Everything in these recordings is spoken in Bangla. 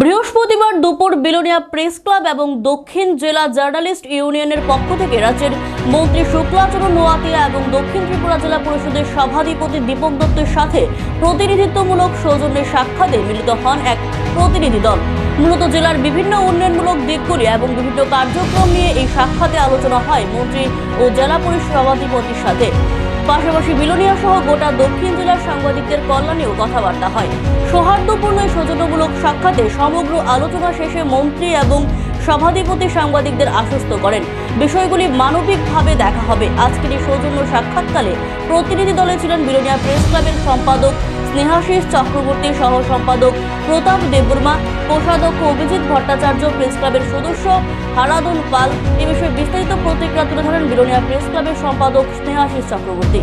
বৃহস্পতিবার দুপুর বিলোনিয়া প্রেস ক্লাব এবং দক্ষিণ জেলা জার্নালিস্ট ইউনিয়নের পক্ষ থেকে রাজ্যের মন্ত্রী শুক্লাচরণ নোয়াতিয়া এবং দক্ষিণ ত্রিপুরা জেলা পরিষদের সভাধিপতি দীপক দত্তের সাথে প্রতিনিধিত্বমূলক সৌজন্যের সাক্ষাতে মিলিত হন এক প্রতিনিধি দল। মূলত জেলার বিভিন্ন উন্নয়নমূলক দিকগুলি এবং বিভিন্ন কার্যক্রম নিয়ে এই সাক্ষাতে আলোচনা হয় মন্ত্রী ও জেলা পরিষদ সভাধিপতির সাথে। পাশাপাশি বিলোনিয়া সহ গোটা দক্ষিণ জেলার সাংবাদিকদের কল্যাণেও কথাবার্তা হয়। সৌহার্দ্যপূর্ণ সৌজন্যমূলক সাক্ষাতে সমগ্র আলোচনা শেষে মন্ত্রী এবং সভাধিপতি সাংবাদিকদের আশ্বস্ত করেন। বিষয়গুলি মানবিকভাবে দেখা হবে। আজকের এই সৌজন্য সাক্ষাৎকালে প্রতিনিধি দলে ছিলেন বিলোনিয়া প্রেস ক্লাবের সম্পাদক স্নেহাশিস চক্রবর্তী, সহ সম্পাদক প্রতাপ দেববর্মা, কোষাধ্যক্ষ অভিজিৎ ভট্টাচার্য, প্রেস ক্লাবের সদস্য হারাদুল পাল। এ বিষয়ে বিস্তারিত প্রতিক্রিয়া তুলে ধরেন বিলোনিয়া প্রেস ক্লাবের সম্পাদক স্নেহাশিস চক্রবর্তী।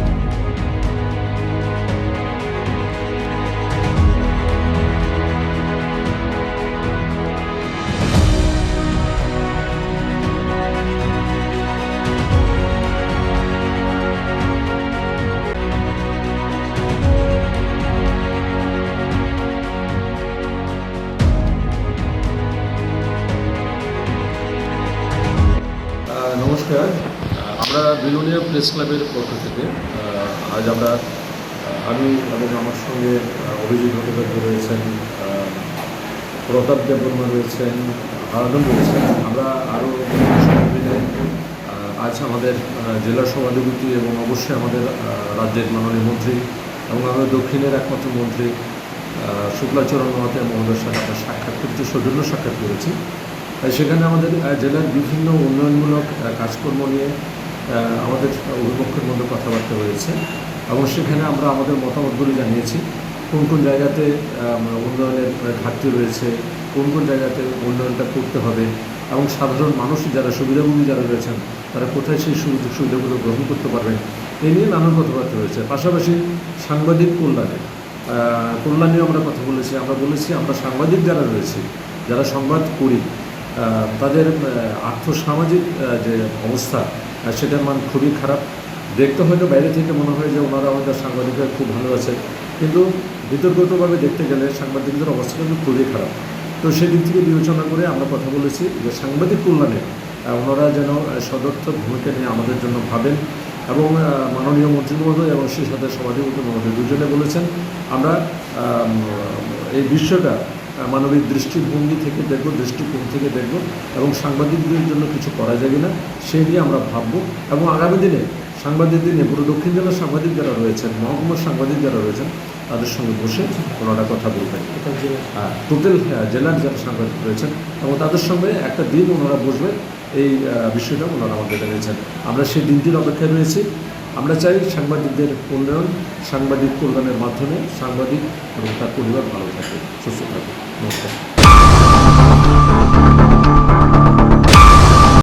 নমস্কার। আমরা বিলোনিয়া প্রেস ক্লাবের পক্ষ থেকে আজ আমরা আমি এবং আমার সঙ্গে অভিজিৎ ভট্টাচার্য রয়েছেন প্রতাপ দেববর্মা রয়েছেন আরাধন রয়েছেন। আমরা আরও আজ আমাদের জেলা সভাধিপতি এবং অবশ্যই আমাদের রাজ্যের মাননীয় মন্ত্রী এবং আমাদের দক্ষিণের একমাত্র মন্ত্রী শুক্লাচরণ মহাতে মহোদয়ের সাথে আমরা সাক্ষাৎ করতে সৌজন্য সাক্ষাৎ করেছি সেখানে আমাদের জেলার বিভিন্ন উন্নয়নমূলক কাজকর্ম নিয়ে আমাদের অভিপক্ষের মধ্যে কথাবার্তা হয়েছে এবং সেখানে আমরা আমাদের মতামতগুলি জানিয়েছি। কোন কোন জায়গাতে উন্নয়নের ঘাটতি রয়েছে, কোন কোন জায়গাতে উন্নয়নটা করতে হবে এবং সাধারণ মানুষ যারা, সুবিধাভোগী যারা রয়েছেন, তারা কোথায় সেই সুযোগ সুবিধাগুলো গ্রহণ করতে পারবেন এই নিয়ে নানান কথাবার্তা হয়েছে। পাশাপাশি সাংবাদিক কল্যাণে কল্যাণেও আমরা কথা বলেছি। আমরা বলেছি, আমরা সাংবাদিক যারা রয়েছে, যারা সংবাদ করি তাদের আর্থসামাজিক যে অবস্থা সেটার মান খুবই খারাপ। দেখতে হয়তো বাইরে থেকে মনে হয় যে ওনারা আমাদের সাংবাদিকরা খুব ভালো আছে কিন্তু বিতর্কতভাবে দেখতে গেলে সাংবাদিকদের অবস্থা কিন্তু খুবই খারাপ। তো সেই দিক থেকে বিবেচনা করে আমরা কথা বলেছি যে সাংবাদিক কল্যাণে ওনারা যেন আহ, সদর্থক ভূমিকা নিয়ে আমাদের জন্য ভাবেন এবং মাননীয় মন্ত্রী মহোদয় এবং সেই সাথে সভাধিপতি মহোদয় দুজনে বলেছেন আমরা এই আহ, মানবিক দৃষ্টিভঙ্গি থেকে দেখব দৃষ্টিকোণ থেকে দেখব এবং সাংবাদিকদের জন্য কিছু করা যাবে না সেই নিয়ে আমরা ভাবব এবং আগামী দিনে সাংবাদিকদের নিয়ে পুরো দক্ষিণ জেলার সাংবাদিক যারা রয়েছেন মহকুমার সাংবাদিক যারা রয়েছেন তাদের সঙ্গে বসে ওনারা কথা বলবেন। হ্যাঁ টোটাল জেলার যারা সাংবাদিক রয়েছেন এবং তাদের সঙ্গে একটা দিন ওনারা বসবেন এই বিষয়টা ওনারা আমাদের জানিয়েছেন। আমরা সেই দিনটির অপেক্ষায় রয়েছি। আমরা চাই সাংবাদিকদের উন্নয়ন সাংবাদিক কল্যাণের মাধ্যমে সাংবাদিক এবং তার পরিবার ভালো থাকে সুস্থ থাকে নমস্কার